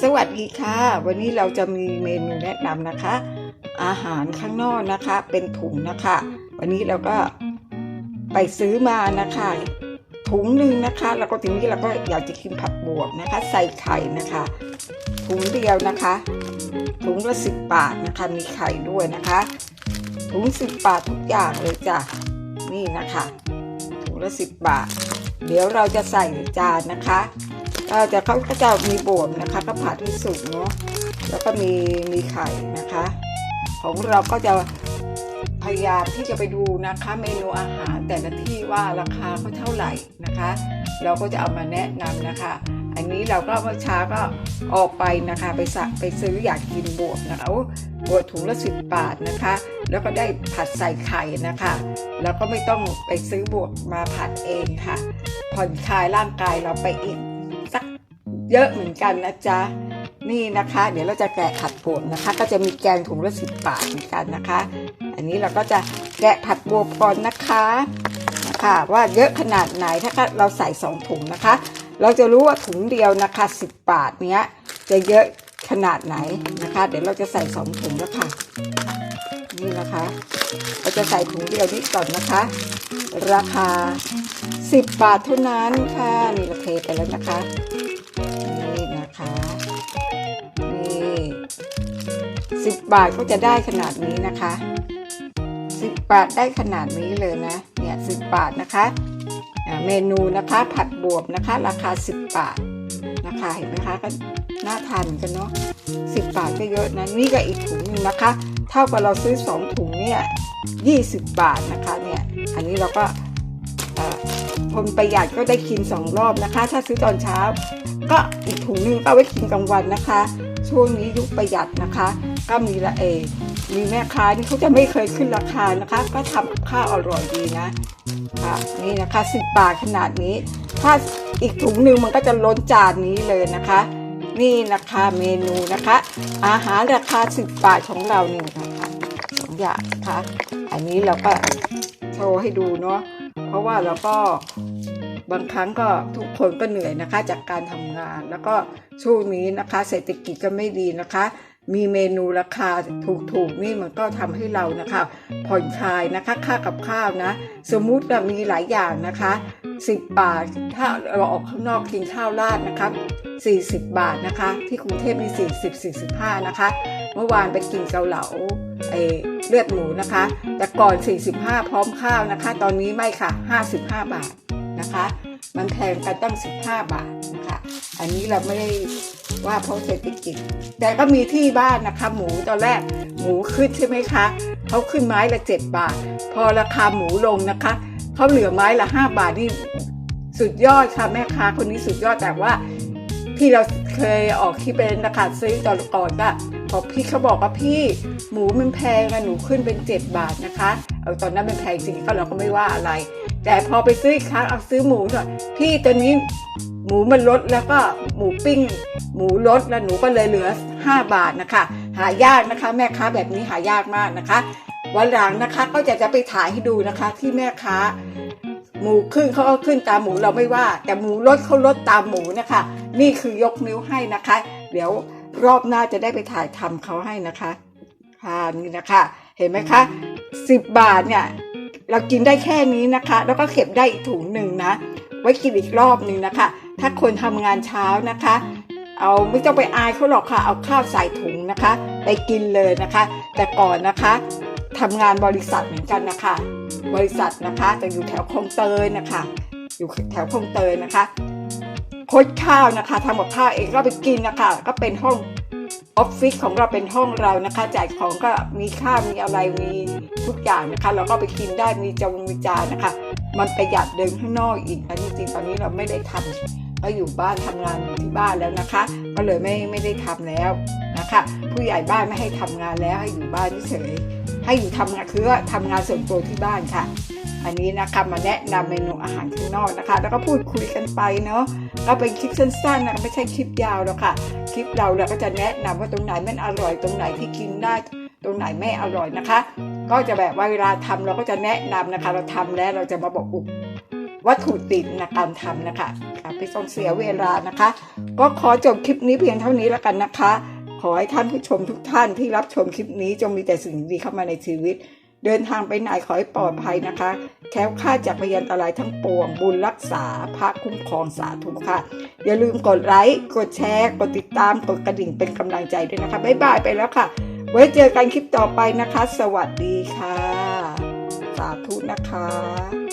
สวัสดีค่ะ วันนี้เราจะมีเมนูแนะนำนะคะ อาหารข้างนอกนะคะ เป็นถุงนะคะ วันนี้เราก็ไปซื้อมานะคะ ถุงหนึ่งนะคะ แล้วก็ทีนี้เราก็อยากจะกินผักบวบนะคะ ใส่ไข่นะคะ ถุงเดียวนะคะ ถุงละสิบบาทนะคะ มีไข่ด้วยนะคะ ถุงสิบบาททุกอย่างเลยจ้ะนี่นะคะถุงละสิบบาท เดี๋ยวเราจะใส่จานนะคะ ก็จะเขาก็จะมีบวบนะคะ ก็ผัดให้สุกเนาะแล้วก็มีมีไข่นะคะ ของเราก็จะพยายามที่จะไปดูนะคะ เมนูอาหารแต่ละที่ว่าราคาเขาเท่าไหร่นะคะ เราก็จะเอามาแนะนำนะคะ อันนี้เราก็เมื่อเช้าก็ออกไปนะคะ ไปสั่งไปซื้ออยากกินบวบนะคะโอ้บวบถุงละสิบบาทนะคะ แล้วก็ได้ผัดใส่ไข่นะคะแล้วก็ไม่ต้องไปซื้อบวบมาผัดเองค่ะ ผ่อนคลายร่างกายเราไปอีก เยอะเหมือนกันนะจ๊ะนี่นะคะ เดี๋ยวเราจะแกะผัดบวบนะคะ ก็จะมีแกงถุงละสิบบาทเหมือนกันนะคะ อันนี้เราก็จะแกะผัดบัวบก่อนนะคะนะคะว่าเยอะขนาดไหนถ้าเราใส่สองถุงนะคะ เราจะรู้ว่าถุงเดียวนะคะสิบบาทเนี้ยจะเยอะขนาดไหนนะคะ เดี๋ยวเราจะใส่สองถุงแล้วค่ะนี่นะคะ เราจะใส่ถุงเดียวนี้ก่อนนะคะ ราคา 10 บาทเท่านั้นค่ะนี่เราเทไปแล้วนะคะ 10 บาทก็จะได้ขนาดนี้นะคะ 10 บาทได้ขนาดนี้เลยนะ เนี่ย10 บาทนะคะเมนูนะคะผัดบวบนะคะ ราคา 10 บาทนะคะเห็นไหมคะก็น่าทานกันเนาะ10 บาทก็เยอะนะนี่ก็อีกถุงหนึ่งนะคะ เท่ากับเราซื้อ 2 ถุงเนี่ย20 บาทนะคะเนี่ยอันนี้เราก็คนประหยัดก็ได้กิน 2 รอบนะคะ ถ้าซื้อตอนเช้า ก็อีกถุงหนึงก็ไว้กินกลางวันนะคะ ช่วงนี้ยุคประหยัดนะคะ ก็มีละเอมีแม่ค้านี่เขาจะไม่เคยขึ้นราคานะคะ ก็ทำกับข้าวอร่อยดีนะค่ะนี่นะคะ10บบาทขนาดนี้ ถ้าอีกถุงหนึ่งมันก็จะล้นจานนี้เลยนะคะ นี่นะคะเมนูนะคะ อาหารราคา10บบาทของเรานี่นะคะสองอย่างนะคะอันนี้เราก็โชว์ให้ดูเนาะเพราะว่าเราก็ บางครั้งก็ทุกคนก็เหนื่อยนะคะ จากการทำงาน แล้วก็ช่วงนี้นะคะ เศรษฐกิจก็ไม่ดีนะคะ มีเมนูราคาถูกๆนี่มันก็ทำให้เรานะคะ ผ่อนคลายนะคะค่ากับข้าวนะ สมมุติมีหลายอย่างนะคะ 10 บาทถ้าเราออกข้างนอกกินข้าวราดนะคะ40 บาทนะคะ ที่กรุงเทพมี40 45 นะคะ เมื่อวานไปกินเกาเหลาเอเลือดหมูนะคะ แต่ก่อน 45 พร้อมข้าวนะคะ ตอนนี้ไม่ค่ะ 55 บาท นะคะ มันแพงกันตั้ง 15 บาทนะคะ อันนี้เราไม่ได้ว่าเพราะเศรษฐกิจ แต่ก็มีที่บ้านนะคะ หมูตอนแรกหมูขึ้นใช่ไหมคะเขาขึ้นไม้ละ 7 บาท พอราคาหมูลงนะคะเขาเหลือไม้ละ 5 บาทนี่สุดยอดค่ะแม่ค้าคนนี้สุดยอดแต่ว่าที่เราเคยออกคลิปเป็นนะคะซื้อตอนก่อนก็พอพี่เขาบอกว่าพี่หมูมันแพงอะหนูขึ้นเป็น 7 บาทนะคะ เอาตอนนั้นเป็นแพงจริงก็เราก็ไม่ว่าอะไร แต่พอไปซื้ออีกครั้งเอาซื้อหมูหน่อยพี่ตัวนี้หมูมันลดแล้วก็หมูปิ้ง หมูลดแล้วหนูก็เลยเหลือ 5 บาทนะคะ หายากนะคะ แม่ค้าแบบนี้หายากมากนะคะ วันหลังนะคะก็จะจะไปถ่ายให้ดูนะคะ ที่แม่ค้า หมูขึ้นเขาก็ขึ้นตามหมูเราไม่ว่า แต่หมูลดเขาลดตามหมูนะคะ นี่คือยกนิ้วให้นะคะ เดี๋ยวรอบหน้าจะได้ไปถ่ายทำเขาให้นะคะค่ะนี่นะคะ เห็นไหมคะสิบบาทเนี่ย เรากินได้แค่นี้นะคะ แล้วก็เก็บได้อีกถุงหนึ่งนะ ไว้กินอีกรอบหนึ่งนะคะ ถ้าคนทำงานเช้านะคะ เอาไม่ต้องไปอายเขาหรอกค่ะ เอาข้าวใส่ถุงนะคะ ไปกินเลยนะคะ แต่ก่อนนะคะทำงานบริษัทเหมือนกันนะคะ บริษัทนะคะจะอยู่แถวคลองเตยนะคะ อยู่แถวคลองเตยนะคะคดข้าวนะคะทำกับข้าวเองก็ไปกินนะคะ ก็เป็นห้อง ออฟฟิศของเราเป็นห้องเรานะคะจ่ายของก็มีข้าวมีอะไรมีทุกอย่างนะคะ เราก็ไปกินได้มีจงมีจานนะคะ มันประหยัดเดินข้างนอกอีกนะจริงๆตอนนี้เราไม่ได้ทำก็อยู่บ้านทำงานอยู่ที่บ้านแล้วนะคะ ก็เลยไม่ไม่ได้ทำแล้วนะคะ ผู้ใหญ่บ้านไม่ให้ทำงานแล้วให้อยู่บ้านเฉยให้อยู่ทำงานคือว่าทำงานส่วนตัวที่บ้านค่ะ อันนี้นะคะมาแนะนำเมนูอาหารข้างนอกนะคะ แล้วก็พูดคุยกันไปเนาะก็เป็นคลิปสั้นๆนะไม่ใช่คลิปยาวหรอกค่ะ คลิปเราเราก็จะแนะนำว่าตรงไหนมันอร่อยตรงไหนที่กินได้ตรงไหนไม่อร่อยนะคะ ก็จะแบบว่าเวลาทำเราก็จะแนะนำนะคะ เราทำแล้วเราจะมาบอกอุบวัตถุดิบในการทำนะคะค่ะไม่ต้องเสียเวลานะคะ ก็ขอจบคลิปนี้เพียงเท่านี้แล้วกันนะคะ ขอให้ท่านผู้ชมทุกท่านที่รับชมคลิปนี้จงมีแต่สิ่งดีเข้ามาในชีวิต เดินทางไปไหนขอให้ปลอดภัยนะคะ แค้วค่าจากพยันตรายทั้งปวง บุญรักษาพระคุ้มครองสาธุค่ะ อย่าลืมกดไลค์ กดแชร์ กดติดตาม กดกระดิ่งเป็นกำลังใจด้วยนะคะ บ๊ายบายไปแล้วค่ะ ไว้เจอกันคลิปต่อไปนะคะ สวัสดีค่ะ สาธุนะคะ